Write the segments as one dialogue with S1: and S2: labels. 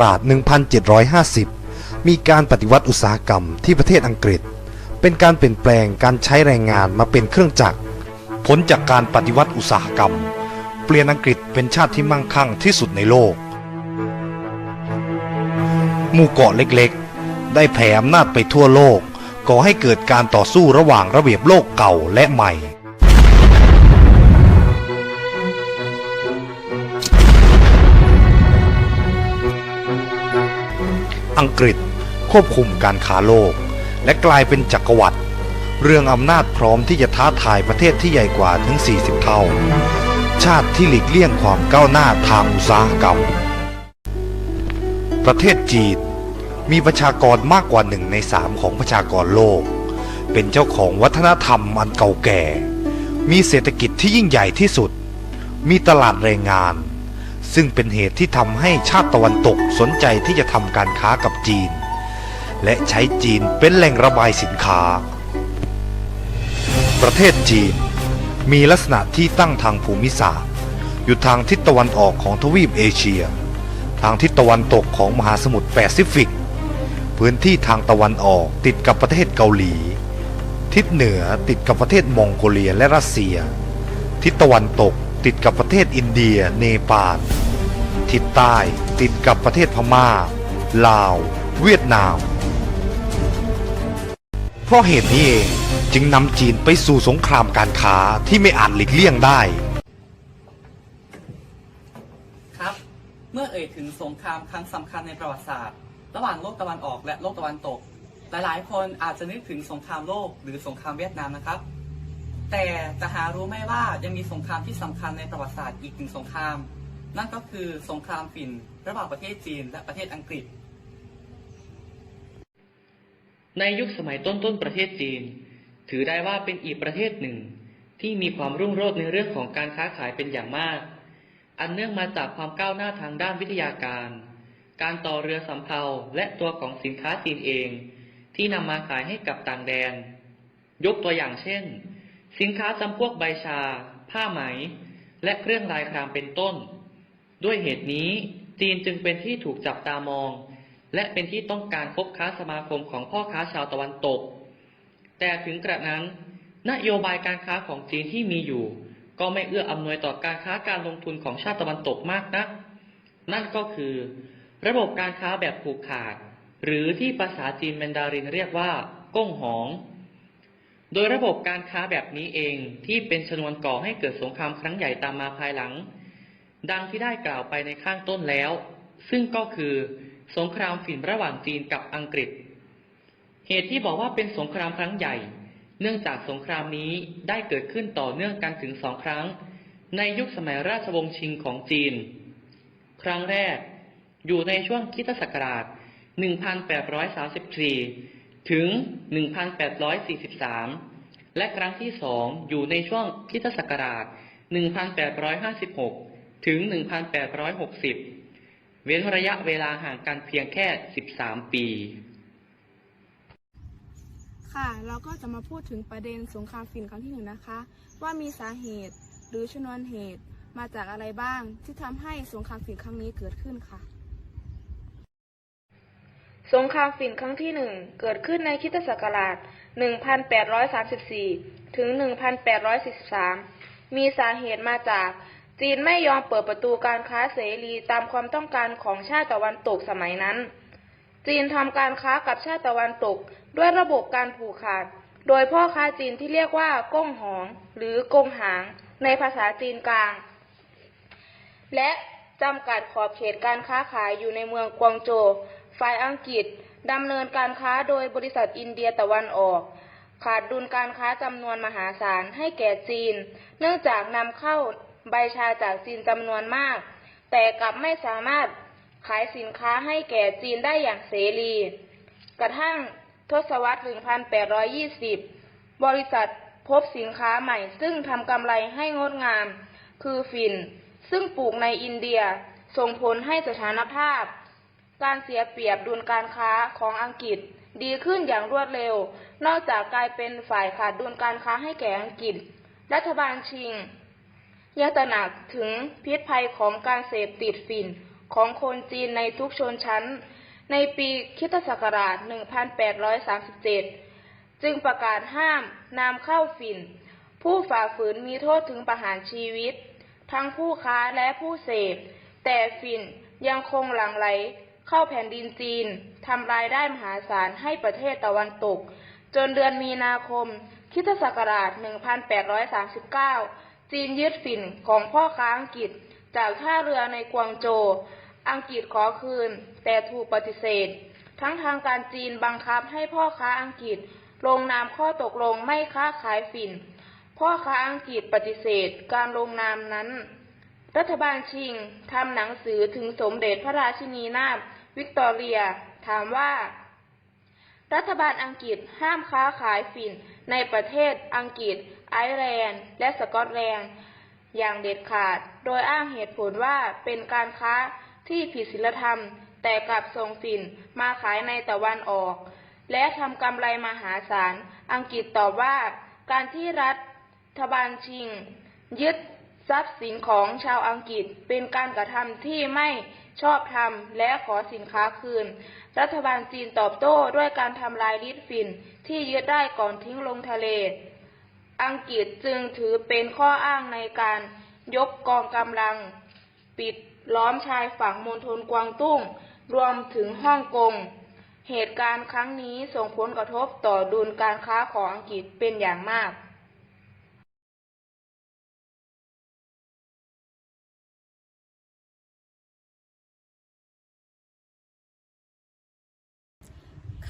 S1: ราช 1750 มีการปฏิวัติอุตสาหกรรมที่ประเทศอังกฤษ เป็นการเปลี่ยนแปลงการใช้แรงงานมาเป็นเครื่องจักร ผลจากการปฏิวัติอุตสาหกรรม เปลี่ยนอังกฤษเป็นชาติที่มั่งคั่งที่สุดในโลก หมู่เกาะเล็กๆ ได้แผ่อำนาจไปทั่วโลกก่อให้เกิดการต่อสู้ระหว่างระเบียบโลกเก่าและใหม่ อังกฤษควบคุมการค้าโลก และกลายเป็นจักรวรรดิเรื่องอำนาจพร้อมที่จะท้าทายประเทศที่ใหญ่กว่าถึง 40 เท่า ชาติที่หลีกเลี่ยงความก้าวหน้าทางอุตสาหกรรม ประเทศจีนมีประชากรมากกว่าหนึ่งในสามของประชากรโลก เป็นเจ้าของวัฒนธรรมอันเก่าแก่ มีเศรษฐกิจที่ยิ่งใหญ่ที่สุด มีตลาดแรงงาน ซึ่งเป็นเหตุที่ทำให้ชาติตะวันตกสนใจที่จะทำการค้ากับจีน และใช้จีนเป็นแหล่งระบายสินค้า ประเทศจีน มีลักษณะที่ตั้งทางภูมิศาสตร์ อยู่ทางทิศตะวันออกของทวีปเอเชีย ทางทิศตะวันตกของมหาสมุทรแปซิฟิก พื้นที่ทางตะวันออกติดกับประเทศเกาหลี ทิศเหนือติดกับประเทศมองโกเลียและรัสเซีย ทิศตะวันตกติดกับประเทศอินเดีย เนปาล ทิศใต้ติดกับประเทศพม่า ลาว เวียดนาม เพราะเหตุนี้เองจึงนำจีนไปสู่สงครามการค้าที่ไม่อาจหลีกเลี่ยงได้
S2: ครับ เมื่อเอ่ยถึงสงครามครั้งสำคัญในประวัติศาสตร์ ระหว่างโลกตะวันออกและโลกตะวันตก หลายๆ คนอาจจะนึกถึงสงครามโลกหรือสงครามเวียดนามนะครับ แต่จะหารู้ไหมว่ายังมีสงครามที่สำคัญในประวัติศาสตร์อีกหนึ่งสงคราม นั่นก็คือสงครามฝิ่นระหว่างประเทศจีนและประเทศอังกฤษ
S3: ในยุคสมัยต้นๆประเทศจีน ถือได้ว่าเป็นอีกประเทศหนึ่ง ที่มีความรุ่งโรจน์ในเรื่องของการค้าขายเป็นอย่างมาก อันเนื่องมาจากความก้าวหน้าทางด้านวิทยาการ การต่อเรือสำเภาและตัวของสินค้าจีนเอง ที่นำมาขายให้กับต่างแดน ยกตัวอย่างเช่น สินค้าจำพวกใบชา ผ้าไหม และเครื่องลายครามเป็นต้น ด้วยเหตุนี้จีนจึงเป็นที่ถูกจับตามอง และเป็นที่ต้องการคบค้าสมาคมของพ่อค้าชาวตะวันตก แต่ถึงกระนั้น นโยบายการค้าของจีนที่มีอยู่ ก็ไม่เอื้ออำนวยต่อการค้าการลงทุนของชาติตะวันตกมากนัก นั่นก็คือ ระบบการค้าแบบผูกขาด หรือที่ภาษาจีนแมนดารินเรียกว่าก้งหอง โดยระบบการค้าแบบนี้เองที่เป็นชนวนก่อให้เกิดสงครามครั้งใหญ่ตามมาภายหลัง ดังที่ได้กล่าวไปในข้างต้นแล้ว ซึ่งก็คือสงครามฝิ่นระหว่างจีนกับอังกฤษ เหตุที่บอกว่าเป็นสงครามครั้งใหญ่ เนื่องจากสงครามนี้ได้เกิดขึ้นต่อเนื่องกันถึงสองครั้ง ในยุคสมัยราชวงศ์ชิงของจีน ครั้งแรก อยู่ในช่วงคิตศักราช 1834 ถึง 1843 และครั้งที่สองอยู่ในช่วงคิตศักราช 1856 ถึง 1860 เว้นระยะเวลาห่างกันเพียงแค่ 13 ปี
S4: ค่ะ เราก็จะมาพูดถึงประเด็นสงครามฝิ่นครั้งที่หนึ่งนะคะ ว่ามีสาเหตุหรือชนวนเหตุมาจากอะไรบ้างที่ทำให้สงครามฝิ่นครั้งนี้เกิดขึ้นค่ะ สงครามฝิ่นครั้งที่หนึ่งเกิดขึ้นในคริสตศักราช 1834 ถึง 1843 มีสาเหตุมาจาก จีนไม่ยอมเปิดประตูการค้าเสรีตามความต้องการของชาติตะวันตกสมัยนั้น จีนทำการค้ากับชาติตะวันตกด้วยระบบการผูกขาด โดยพ่อค้าจีนที่เรียกว่าก้งหอง หรือ กงหาง ในภาษาจีนกลาง และจำกัดขอบเขตการค้าขายอยู่ในเมืองกวางโจวฝ่ายอังกฤษดำเนินการค้าโดยบริษัทอินเดียตะวันออก ขาดดุลการค้าจำนวนมหาศาลให้แก่จีน เนื่องจากนำเข้า ใบชาจากจีนจำนวนมาก แต่กลับไม่สามารถขายสินค้าให้แก่จีนได้อย่างเสรี กระทั่งทศวรรษ 1820 บริษัทพบสินค้าใหม่ซึ่งทำกำไรให้งดงาม คือฝิ่น ซึ่งปลูกในอินเดียส่งผลให้สถานภาพ การเสียเปรียบดุลการค้าของอังกฤษดีขึ้นอย่างรวดเร็ว นอกจากกลายเป็นฝ่ายขาดดุลการค้าให้แก่อังกฤษ รัฐบาลชิง ยังตระหนักถึงพิษภัยของการเสพติดฝิ่นของคนจีนในทุกชนชั้น ในปีคิตศักราช 1837 จึงประกาศห้ามนำเข้าฝิ่น ผู้ฝ่าฝืนมีโทษถึงประหารชีวิต ทั้งผู้ค้าและผู้เสพ แต่ฝิ่นยังคงหลั่งไหลเข้าแผ่นดินจีนทำรายได้มหาศาลให้ประเทศตะวันตก จนเดือนมีนาคมคิตศักราช 1839 จีนยึดฝิ่นของพ่อค้าอังกฤษจากท่าเรือในกวางโจว อังกฤษขอคืน แต่ถูกปฏิเสธ ทั้งทางการจีนบังคับให้พ่อค้าอังกฤษลงนามข้อตกลงไม่ค้าขายฝิ่น พ่อค้าอังกฤษปฏิเสธการลงนามนั้น รัฐบาลชิงทำหนังสือถึงสมเด็จพระราชินีนาถวิกตอเรีย ถามว่า รัฐบาลอังกฤษห้ามค้าขายฝิ่นในประเทศอังกฤษ ไอร์แลนด์ และสกอตแลนด์ อย่างเด็ดขาด โดยอ้างเหตุผลว่าเป็นการค้าที่ผิดศีลธรรม แต่กลับส่งฝิ่นมาขายในตะวันออก และทำกำไรมหาศาล อังกฤษตอบว่า การที่รัฐบาลชิง ยึดทรัพย์สินของชาวอังกฤษเป็นการกระทำที่ไม่ชอบธรรมและขอสินค้าคืน รัฐบาลจีนตอบโต้ด้วยการทำลายลิดฝิ่นที่ยึดได้ก่อนทิ้งลงทะเล อังกฤษจึงถือเป็นข้ออ้างในการยกกองกำลัง ปิดล้อมชายฝั่งมณฑลกวางตุ้ง รวมถึงฮ่องกง เหตุการณ์ครั้งนี้ส่งผลกระทบต่อดุลการค้าของอังกฤษเป็นอย่างมาก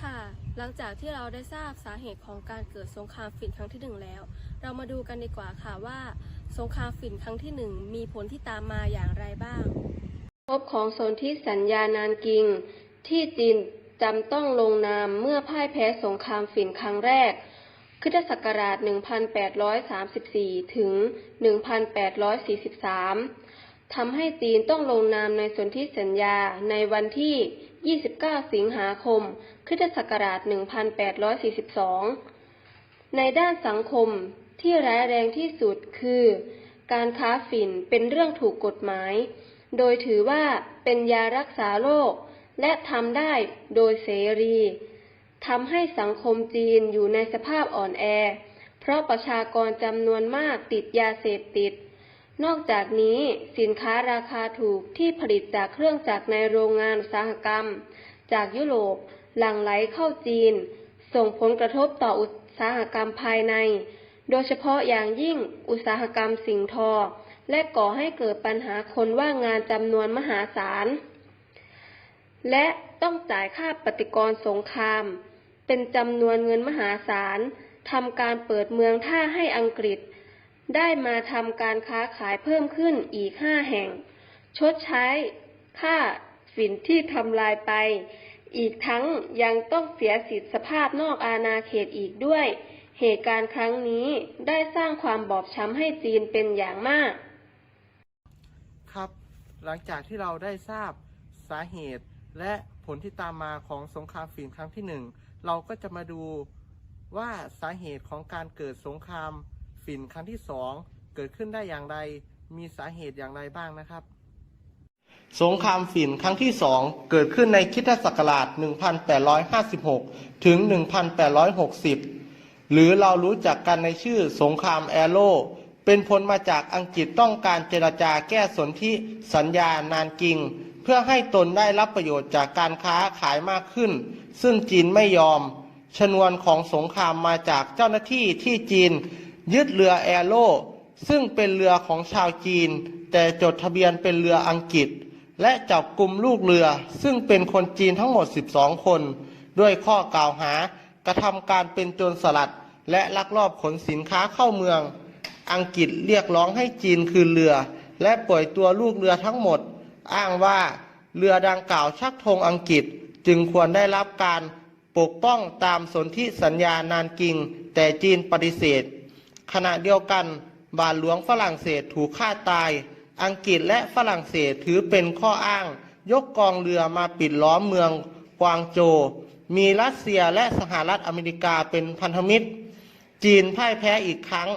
S5: ค่ะ หลังจากที่เราได้ทราบสาเหตุของการเกิดสงครามฝิ่นครั้งที่หนึ่งแล้ว เรามาดูกันดีกว่าค่ะว่า สงครามฝิ่นครั้งที่หนึ่งมีผลที่ตามมาอย่างไรบ้าง
S6: พบของสนธิสัญญานานกิง ที่จีนจำต้องลงนามเมื่อพ่ายแพ้สงครามฝิ่นครั้งแรกคริสตศักราช 1834 ถึง 1843ทำให้จีนต้องลงนามในสนธิสัญญาในวันที่ 29 สิงหาคมคริสตศักราช 1842 ในด้านสังคมที่ร้ายแรงที่สุดคือ การค้าฝิ่นเป็นเรื่องถูกกฎหมาย โดยถือว่าเป็นยารักษาโรคและทำได้โดยเสรีทำให้สังคมจีนอยู่ในสภาพอ่อนแอ เพราะประชากรจำนวนมากติดยาเสพติด นอกจากนี้สินค้าราคาถูกที่ผลิตจากเครื่องจักรในโรงงานอุตสาหกรรม จากยุโรปหลั่งไหลเข้าจีน ส่งผลกระทบต่ออุตสาหกรรมภายใน โดยเฉพาะอย่างยิ่งอุตสาหกรรมสิ่งทอ และก่อให้เกิดปัญหาคนว่างงานจำนวนมหาศาล และต้องจ่ายค่าปฏิกรสงคราม เป็นจำนวนเงินมหาศาลทำการเปิดเมืองท่าให้อังกฤษ ได้มาทำการค้าขายเพิ่มขึ้นอีกห้าแห่ง ชดใช้ค่าฝิ่นที่ทำลายไป อีกทั้งยังต้องเสียสิทธิสภาพนอกอาณาเขตอีกด้วย เหตุการณ์ครั้งนี้ได้สร้างความบอบช้ำให้จีนเป็นอย่างมาก
S7: ครับ หลังจากที่เราได้ทราบสาเหตุและผลที่ตามมาของสงครามฝิ่นครั้งที่หนึ่งเราก็จะมาดูว่าสาเหตุของการเกิดสงคราม ฝิ่นครั้งที่สองเกิดขึ้นได้อย่างไร มีสาเหตุอย่างไรบ้างนะครับ สงครามฝิ่นครั้งที่สองเกิดขึ้นในคริสตศักราช 1856 ถึง 1860 หรือเรารู้จักกันในชื่อสงครามแอโร่เป็นผลมาจากอังกฤษต้องการเจรจาแก้สนธิสัญญานานกิง เพื่อให้ตนได้รับประโยชน์จากการค้าขายมากขึ้น ซึ่งจีนไม่ยอม ชนวนของสงครามมาจากเจ้าหน้าที่ที่จีน ยึดเรือแอโร่ซึ่งเป็นเรือของชาวจีน แต่จดทะเบียนเป็นเรืออังกฤษ และจับกลุ่มลูกเรือ ซึ่งเป็นคนจีนทั้งหมด 12 คน ด้วยข้อกล่าวหากระทำการเป็นโจรสลัด และลักลอบขนสินค้าเข้าเมือง อังกฤษเรียกร้องให้จีนคืนเรือ และปล่อยตัวลูกเรือทั้งหมด อ้างว่าเรือดังกล่าวชักธงอังกฤษจึงควรได้รับการปกป้องตามสนธิสัญญานานกิง แต่จีนปฏิเสธ ขณะเดียวกันบาทหลวงฝรั่งเศสถูกฆ่าตาย อังกฤษและฝรั่งเศสถือเป็นข้ออ้าง ยกกองเรือมาปิดล้อมเมืองกวางโจ มีรัสเซียและสหรัฐอเมริกาเป็นพันธมิตร จีนพ่ายแพ้อีกครั้ง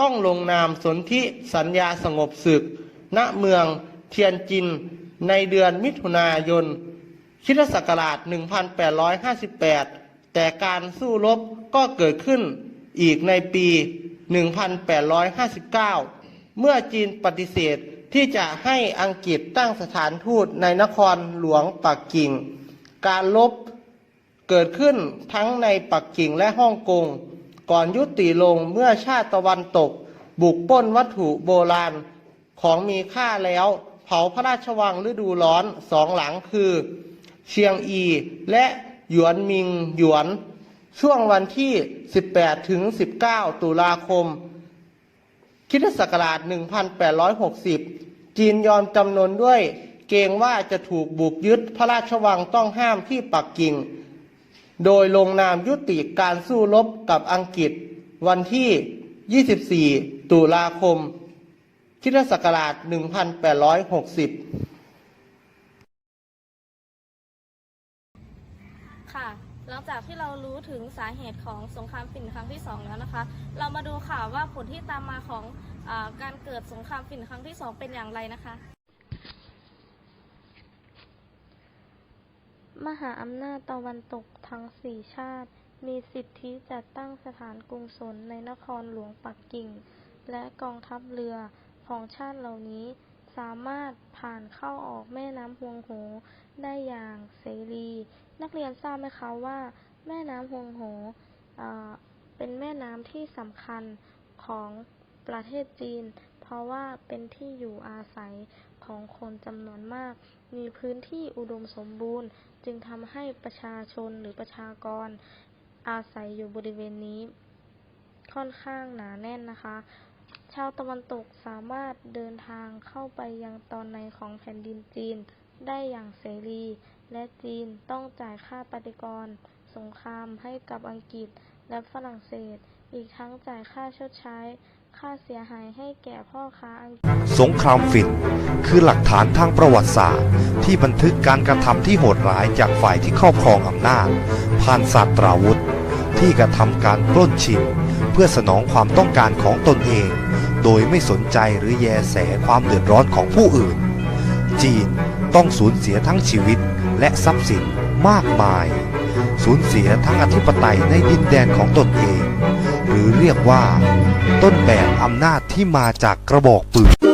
S7: ต้องลงนามสนธิสัญญาสงบศึก ณเมืองเทียนจินในเดือนมิถุนายนคิศักราช 1858 แต่การสู้รบก็เกิดขึ้นอีกในปี 1859 เมื่อจีนปฏิเสธที่จะให้อังกฤษตั้งสถานทูตในนครหลวงปักกิ่ง การลบเกิดขึ้นทั้งในปักกิ่งและฮ่องกง ก่อนยุติลงเมื่อชาติตะวันตก บุกปล้นวัตถุโบราณของมีค่าแล้ว เผาพระราชวังฤดูร้อนสองหลังคือ เชียงอีและหยวนมิงหยวน ช่วงวันที่ 18 ถึง 19 ตุลาคมคิศักราช 1860 จีนยอมจำนนด้วยเกรงว่าจะถูกบุกยึดพระราชวังต้องห้ามที่ปักกิ่ง โดยลงนามยุติการสู้รบกับอังกฤษ วันที่ 24 ตุลาคมคิศักราช 1860
S5: ค่ะ หลังจากที่เรารู้ถึงสาเหตุของสงครามฝิ่นครั้งที่สองแล้วนะคะ เรามาดูค่ะว่าผลที่ตามมาของอการเกิดสงครามฝิ่นครั้งที่สองเป็นอย่างไรนะคะ
S8: มหาอำนาจตะวันตกทั้งสี่ชาติ มีสิทธิจัดตั้งสถานกรุงศลในนครหลวงปักกิ่ง และกองทัพเรือของชาติเหล่านี้ สามารถผ่านเข้าออกแม่น้ำฮวงโหได้อย่างเสรี นักเรียนทราบไหมคะว่า แม่น้ำฮวงโหเอ่อเป็นแม่น้ำที่สำคัญของประเทศจีน เพราะว่าเป็นที่อยู่อาศัยของคนจำนวนมาก มีพื้นที่อุดมสมบูรณ์ จึงทำให้ประชาชนหรือประชากรอาศัยอยู่บริเวณนี้ ค่อนข้างหนาแน่นนะคะ ชาวตะวันตกสามารถเดินทางเข้าไปยังตอนในของแผ่นดินจีนได้อย่างเสรี และจีนต้องจ่ายค่าปฏิกรณ์สงครามให้กับอังกฤษและฝรั่งเศส อีกทั้งจ่ายค่าชดใช้ ค่าเสียหายให้แก่พ่อค้าอังกฤษ
S1: สงครามฝิ่นคือหลักฐานทางประวัติศาสตร์ ที่บันทึกการกระทำที่โหดร้ายจากฝ่ายที่ครอบครองอำนาจ ผ่านศาสตราวุธ ที่กระทำการปล้นชิงเพื่อสนองความต้องการของตนเอง โดยไม่สนใจหรือแยแสความเดือดร้อนของผู้อื่น จีนต้องสูญเสียทั้งชีวิตและทรัพย์สินมากมาย สูญเสียทั้งอธิปไตยในดินแดนของตนเอง หรือเรียกว่า ต้นแบบอำนาจที่มาจากกระบอกปืน